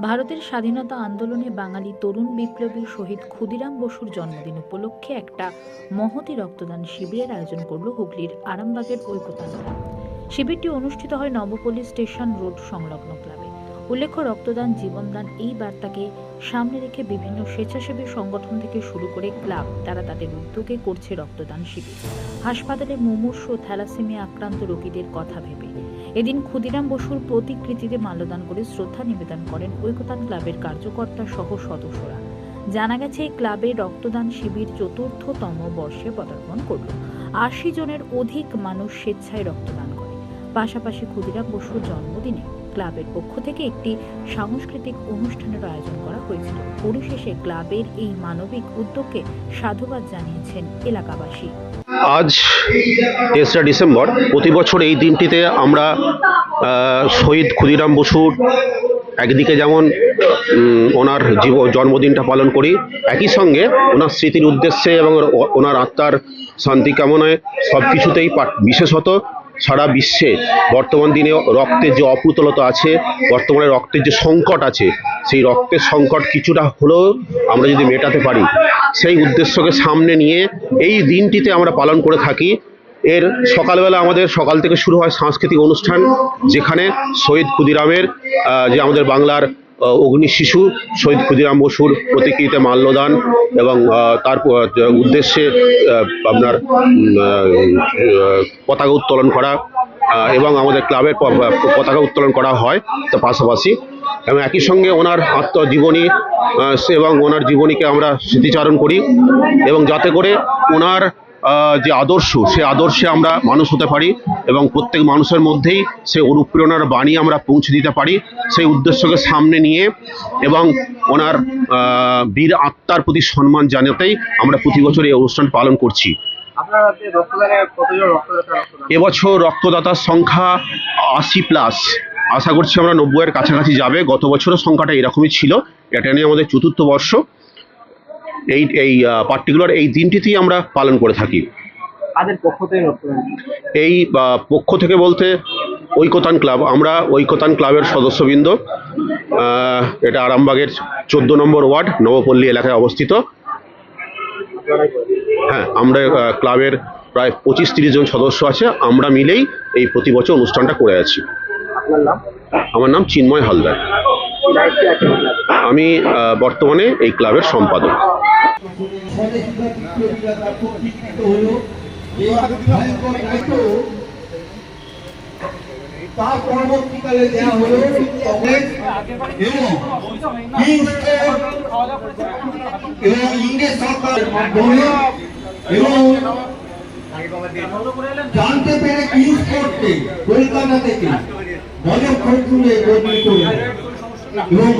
ভারতের স্বাধীনতা আন্দোলনে বাঙালি তরুণ বিপ্লবী শহীদ ক্ষুদিরাম বসুর জন্মদিন উপলক্ষে একটা মহতি রক্তদান শিবিরের আয়োজন করল হুগলির আরামবাগের ঐকতান শিবিরটি অনুষ্ঠিত হয় নবপল্লী স্টেশন রোড সংলগ্ন ক্লাবে। উল্লেখ্য, রক্তদান, জীবনদান এই বার্তাকে সামনে রেখে বিভিন্ন স্বেচ্ছাসেবী সংগঠন থেকে শুরু করে ক্লাব, তারা তাদের উদ্যোগে করছে রক্তদান শিবির। হাসপাতালে মুমূর্ষ থ্যালাসেমিয়া আক্রান্ত রোগীদের কথা ভেবে এদিন ক্ষুদিরাম বসুর প্রতিকৃতিতে মাল্যদান করে শ্রদ্ধা নিবেদন করেন ঐকতান ক্লাবের কার্যকর্তা সহ সদস্যরা। জানা গেছে, এই ক্লাবে রক্তদান শিবির চতুর্থতম বর্ষে পদার্পণ করল। আশি জনের অধিক মানুষ স্বেচ্ছায় রক্তদান করে। পাশাপাশি ক্ষুদিরাম বসুর জন্মদিনে ক্লাবের পক্ষ থেকে একটি সাংস্কৃতিক অনুষ্ঠানের আয়োজন করা হয়েছিল। পরিশেষে ক্লাবের এই মানবিক উদ্যোগকে সাধুবাদ জানিয়েছেন এলাকাবাসী। আজ তেসরা ডিসেম্বর, প্রতি বছর এই দিনটিতে আমরা শহীদ ক্ষুদিরাম বসুর একদিকে যেমন ওনার জীব, জন্মদিনটা পালন করি, একই সঙ্গে ওনার স্মৃতির উদ্দেশ্যে এবং ওনার আত্মার শান্তি কামনায় সব কিছুতেই বিশেষত সারা বিশ্বে বর্তমান দিনে রক্তের যে অপ্রতুলতা আছে, বর্তমানে রক্তের যে সংকট আছে, সেই রক্তের সংকট কিছুটা হলেও আমরা যদি মেটাতে পারি, সেই উদ্দেশ্যকে সামনে নিয়ে এই দিনটিতে আমরা পালন করে থাকি। এর সকালবেলা আমাদের সকাল থেকে শুরু হয় সাংস্কৃতিক অনুষ্ঠান, যেখানে শহীদ ক্ষুদিরামের যে আমাদের বাংলার অগ্নি শিশু, শহীদ ক্ষুদিরাম বসুর প্রতিকৃতিতে মাল্যদান এবং তার উদ্দেশ্যে আপনার পতাকা উত্তোলন করা এবং আমাদের ক্লাবের পতাকা উত্তোলন করা হয় তার পাশাপাশি। এবং একই সঙ্গে ওনার আত্মজীবনী এবং ওনার জীবনীকে আমরা স্মৃতিচারণ করি এবং যাতে করে ওনার যে আদর্শ সে আদর্শে আমরা মানুষ হতে পারি এবং প্রত্যেক মানুষের মধ্যেই সে অনুপ্রেরণার বাণী আমরা পৌঁছে দিতে পারি। সেই উদ্দেশ্যকে সামনে নিয়ে এবং ওনার বীর আত্মার প্রতি সম্মান জানাতেই আমরা প্রতি বছর এই অনুষ্ঠান পালন করছি। এবছর রক্তদাতার সংখ্যা আশি প্লাস। আশা করছি আমরা নব্বইয়ের কাছাকাছি যাবে। গত বছরের সংখ্যাটা এরকমই ছিল। এটা নিয়ে আমাদের চতুর্থ বর্ষ। এই এই পার্টিকুলার এই দিনটিতেই আমরা পালন করে থাকি। এই পক্ষ থেকে বলতে ঐকতান ক্লাব আমরা ঐকতান ক্লাবের সদস্যবৃন্দ এটা আরামবাগের চোদ্দ নম্বর ওয়ার্ড নবপল্লী এলাকায় অবস্থিত। হ্যাঁ আমরা ক্লাবের প্রায় পঁচিশ তিরিশ জন সদস্য আছে আমরা মিলেই এই প্রতি বছর অনুষ্ঠানটা করে আছি। আমার নাম চিন্ময় হালদার। আমি বর্তমানে এই ক্লাবের সম্পাদক। তার পরবর্তীকালে দেওয়া হলো এবং ইংরেজ সরকারের মাধ্যমে এবং জানতে পেরে ইউজ করতে কলকাতা থেকে বজর তুলে বদলি করে এবং